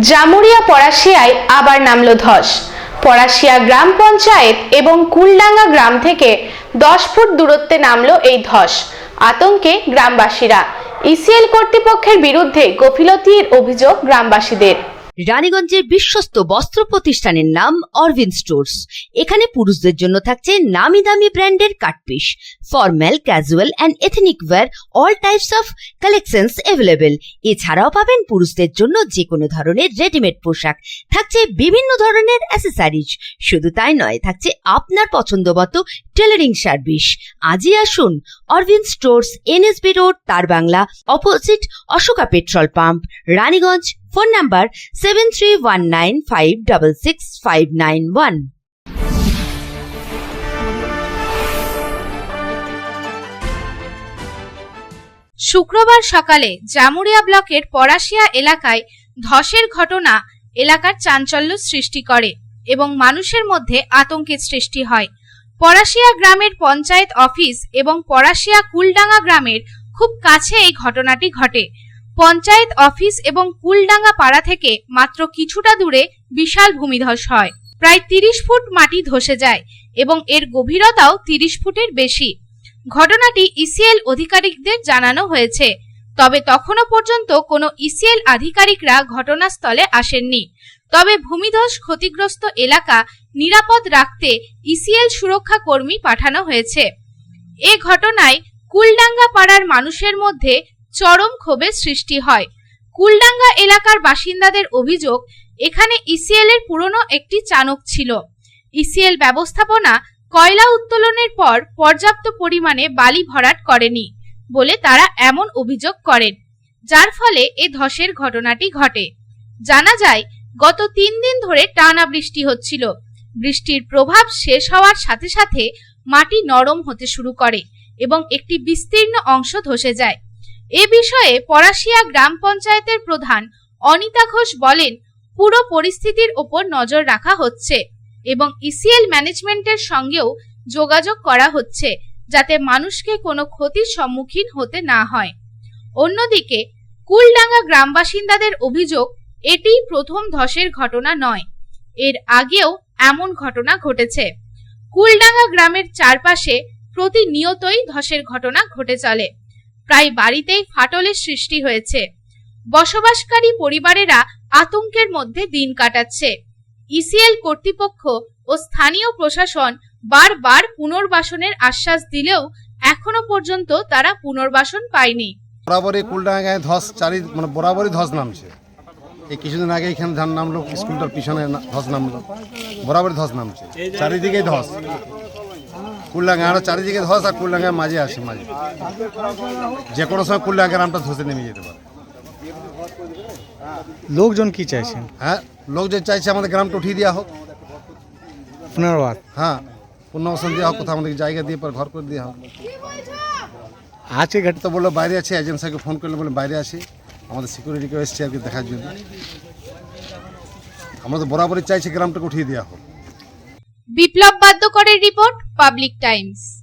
জামুরিয়া পড়াশিয়ায় আবার নামলো ধস। পড়াশিয়া গ্রাম পঞ্চায়েত এবং কুলডাঙ্গা গ্রাম থেকে দশ ফুট দূরত্বে নামলো এই ধস। আতঙ্কে গ্রামবাসীরা, ইসিএল কর্তৃপক্ষের বিরুদ্ধে গফিলতির অভিযোগ গ্রামবাসীদের। রানীগঞ্জের বিশ্বস্ত বস্ত্র প্রতিষ্ঠানের নাম অরবিন্দ স্টোর্স। এখানে পুরুষদের জন্য থাকছে নামি দামি ব্র্যান্ডের cut piece formal, casual and ethnic wear all types of collections available এছাড়াও পাবেন পুরুষদের জন্য যে কোনো ধরনের রেডিমেড পোশাক। থাকছে বিভিন্ন ধরনের অ্যাসেসারিজ শুধু তাই নয়, থাকছে আপনার পছন্দ মতো টেলারিং সার্ভিস আজই আসুন অরবিন্দ স্টোর্স, এনএসবি রোড, তার Bangla opposite Ashoka petrol pump, Raniganj phone number seven three one nine five double six five nine one. শুক্রবার সকালে জামুরিয়া ব্লকের পরাশিয়া এলাকায় ধসের ঘটনা এলাকার চাঞ্চল্য সৃষ্টি করে এবং মানুষের মধ্যে আতঙ্কের সৃষ্টি হয়। পরাশিয়া গ্রামের পঞ্চায়েত অফিস এবং পরাশিয়া কুলডাঙ্গা গ্রামের খুব কাছে এই ঘটনাটি ঘটে। পঞ্চায়েত অফিস এবং কুলডাঙ্গা পাড়া থেকে মাত্র কিছুটা দূরে বিশাল ভূমিধস হয়। প্রায় তিরিশ ফুট মাটি ধসে যায় এবং এর গভীরতাও তিরিশ ফুটের বেশি। ঘটনাটি ইসিএল আধিকারিকদের জানানো হয়েছে, তবে তখনও পর্যন্ত কোনো ইসিএল আধিকারিকরা ঘটনাস্থলে আসেননি। তবে ভূমিধস ক্ষতিগ্রস্ত এলাকা নিরাপদ রাখতে ইসিএল সুরক্ষা কর্মী পাঠানো হয়েছে। এ ঘটনায় কুলডাঙ্গা পাড়ার মানুষের মধ্যে চরম ক্ষোভের সৃষ্টি হয়। কুলডাঙ্গা এলাকার বাসিন্দাদের অভিযোগ, এখানে ইসিএল এর পুরনো একটি চানক ছিল। ইসিএল ব্যবস্থাপনা কয়লা উত্তোলনের পর পর্যাপ্ত পরিমাণে বালি ভরাট করেনি বলে তারা এমন অভিযোগ করেন, যার ফলে এ ধসের ঘটনাটি ঘটে। জানা যায়, গত তিন দিন ধরে টানা বৃষ্টি হচ্ছিল। বৃষ্টির প্রভাব শেষ হওয়ার সাথে সাথে মাটি নরম হতে শুরু করে এবং একটি বিস্তীর্ণ অংশ ধসে যায়। এ বিষয়ে পরাশিয়া গ্রাম পঞ্চায়েতের প্রধান অনিতা ঘোষ বলেন, পুরো পরিস্থিতির ওপর নজর রাখা হচ্ছে এবং ইসিএল ম্যানেজমেন্টের সঙ্গেও যোগাযোগ করা হচ্ছে যাতে মানুষকে কোনো ক্ষতির সম্মুখীন হতে না হয়। অন্যদিকে, কুলডাঙ্গা গ্রাম বাসিন্দাদের অভিযোগ এটি প্রথম ধসের ঘটনা নয়, এর আগেও এমন ঘটনা ঘটেছে। কুলডাঙ্গা গ্রামের চারপাশে প্রতিনিয়তই ধসের ঘটনা ঘটে চলে। প্রায় বাড়িতেই ফাটলের সৃষ্টি হয়েছে। বসবাসকারী পরিবারেরা আতঙ্কের মধ্যে দিন কাটাচ্ছে। ইসিএল কর্তৃপক্ষ ও স্থানীয় প্রশাসন বারবার পুনর্বাসনের আশ্বাস দিলেও এখনও পর্যন্ত তারা পুনর্বাসন পায়নি। বরাবরই কুলডাঙ্গায় ধস চারি মানে বরাবরই ধস নামছে। এই কিছুদিন আগে এখানে ধান নামলো, স্কুলটার পিছনে ধস নামলো। বরাবরই ধস নামছে। চারিদিকেই ধস। কুলডাঙ্গা আরও চারিদিকে ধস আর কুলডাঙ্গার মাঝে আসে মাঝে। যে কোনো সময় কুলডাঙ্গা গ্রামটা ধসে নেমে যেতে পারে। লোকজন কি চাইছেন? হ্যাঁ লোকজন চাইছে আমাদের গ্রামটা উঠিয়ে দেওয়া হোক। পুনর্বাদ হ্যাঁ পুনর্বাসন দেওয়া হোক কোথাও আমাদেরকে জায়গা দিয়ে পর ঘর করে দেওয়া হোক। আজকে ঘট তো বলল বাইরে আছে এজেন্ট সাহেবকে ফোন করলে বলে বাইরে আসি আমাদের সিকিউরিটি সিকিউরিটিকে এসছে আর কি দেখার জন্য। আমরা তো বরাবরই চাইছি গ্রামটাকে উঠিয়ে দেওয়া হোক। বিপ্লব বাদ্যকরের রিপোর্ট। public times.